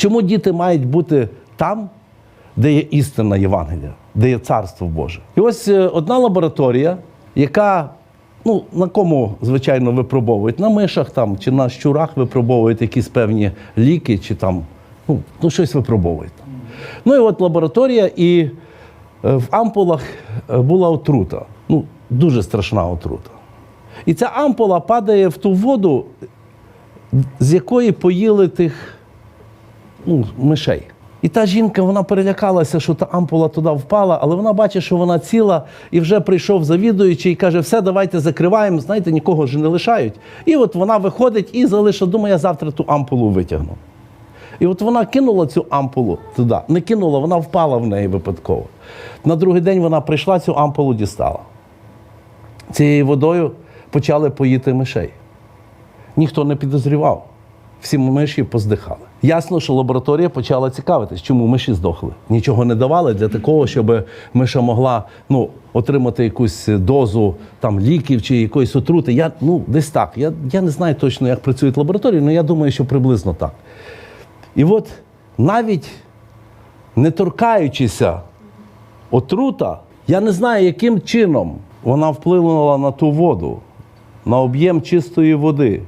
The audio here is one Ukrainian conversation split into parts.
Чому діти мають бути там, де є істина Євангелія, де є царство Боже? І ось е, одна лабораторія, яка ну, на кому, звичайно, випробовують? На мишах там, чи на щурах випробовують якісь певні ліки, чи там ну, ну щось випробовують. Ну і от лабораторія, і е, в ампулах е, була отрута. Ну, дуже страшна отрута. І ця ампула падає в ту воду, з якої поїли тих ну, мишей. І та жінка вона перелякалася, що та ампула туди впала, але вона бачить, що вона ціла, і вже прийшов завідуючий і каже: все, давайте закриваємо, знаєте, нікого ж не лишають. І от вона виходить і залишила, думає, я завтра ту ампулу витягну. І от вона кинула цю ампулу туди. Не кинула, вона впала в неї випадково. На другий день вона прийшла, цю ампулу дістала. Цією водою почали поїти мишей. Ніхто не підозрював. Всі миші поздихали. Ясно, що лабораторія почала цікавитись, чому миші здохли. Нічого не давали для такого, щоб миша могла ну, отримати якусь дозу там, ліків чи якоїсь отрути. Я, ну, десь так. Я, я не знаю точно, як працюють лабораторії, але я думаю, що приблизно так. І от навіть не торкаючися отрута, я не знаю, яким чином вона вплинула на ту воду, на об'єм чистої води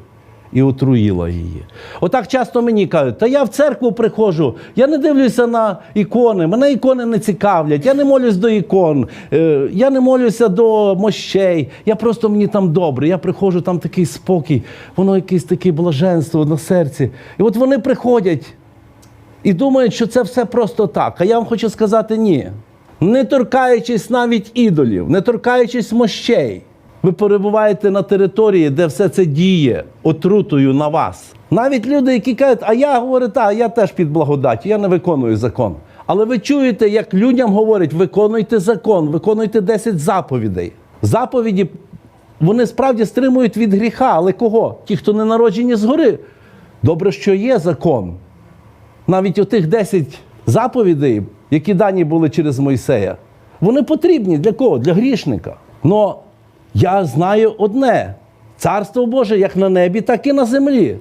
і отруїла її. Отак часто мені кажуть, та я в церкву приходжу, я не дивлюся на ікони, мене ікони не цікавлять, я не молюсь до ікон, е, я не молюся до мощей, я просто мені там добре, я приходжу, там такий спокій, воно якесь таке блаженство на серці. І от вони приходять і думають, що це все просто так. А я вам хочу сказати ні. Не торкаючись навіть ідолів, не торкаючись мощей, ви перебуваєте на території, де все це діє отрутою на вас. Навіть люди, які кажуть, а я говорю, так, я теж під благодаті, я не виконую закон. Але ви чуєте, як людям говорять, виконуйте закон, виконуйте 10 заповідей. Заповіді вони справді стримують від гріха, але кого? Ті, хто не народжені згори. Добре, що є закон. Навіть отих 10 заповідей, які дані були через Мойсея, вони потрібні для кого? Для грішника. Но я знаю одне: царство Боже як на небі, так і на землі.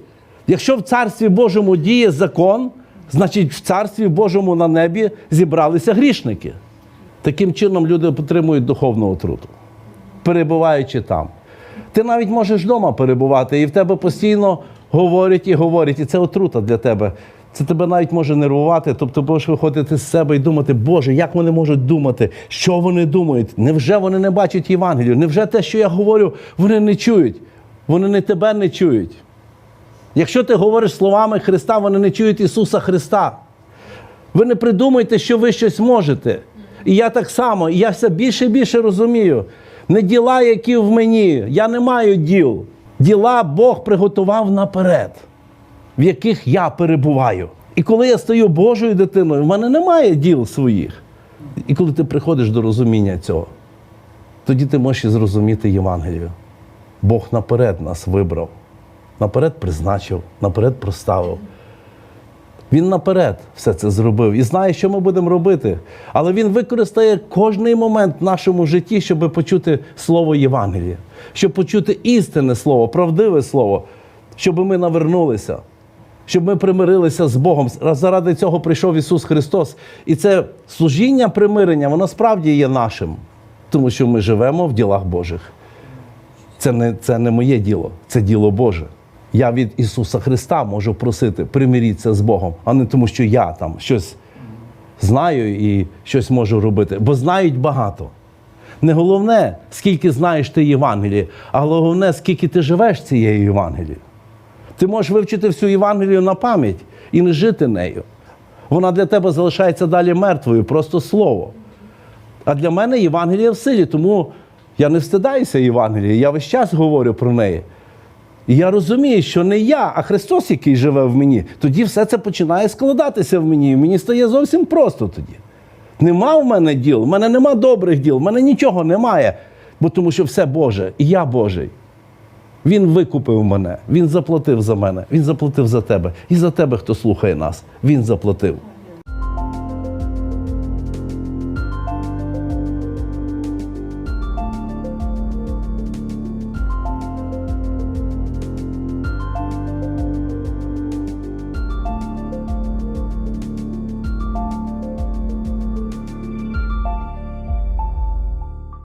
Якщо в царстві Божому діє закон, значить в царстві Божому на небі зібралися грішники. Таким чином люди отримують духовну отруту, перебуваючи там. Ти навіть можеш вдома перебувати, і в тебе постійно говорять і говорять, і це отрута для тебе. Це тебе навіть може нервувати, тобто можеш виходити з себе і думати, Боже, як вони можуть думати, що вони думають? Невже вони не бачать Євангелію? Невже те, що я говорю, вони не чують? Вони не тебе не чують. Якщо ти говориш словами Христа, вони не чують Ісуса Христа. Ви не придумайте, що ви щось можете. І я так само, і я все більше і більше розумію. Не діла, які в мені, я не маю діл. Діла Бог приготував наперед, в яких я перебуваю. І коли я стаю Божою дитиною, в мене немає діл своїх. І коли ти приходиш до розуміння цього, тоді ти можеш і зрозуміти Євангелію. Бог наперед нас вибрав, наперед призначив, наперед проставив. Він наперед все це зробив і знає, що ми будемо робити. Але він використає кожний момент в нашому житті, щоб почути слово Євангелія, щоб почути істинне слово, правдиве слово, щоб ми навернулися, щоб ми примирилися з Богом. Заради цього прийшов Ісус Христос. І це служіння примирення, воно справді є нашим, тому що ми живемо в ділах Божих. Це не, це не моє діло, це діло Боже. Я від Ісуса Христа можу просити, примиріться з Богом, а не тому, що я там щось знаю і щось можу робити. Бо знають багато. Не головне, скільки знаєш ти Євангелії, а головне, скільки ти живеш цією Євангелією. Ти можеш вивчити всю Євангелію на пам'ять і не жити нею. Вона для тебе залишається далі мертвою, просто слово. А для мене Євангелія в силі, тому я не встидаюся Євангелії, я весь час говорю про неї. І я розумію, що не я, а Христос, який живе в мені, тоді все це починає складатися в мені. І мені стає зовсім просто тоді. Нема в мене діл, в мене нема добрих діл, в мене нічого немає, бо тому що все Боже, і я Божий. Він викупив мене, Він заплатив за мене, Він заплатив за тебе. І за тебе, хто слухає нас, Він заплатив.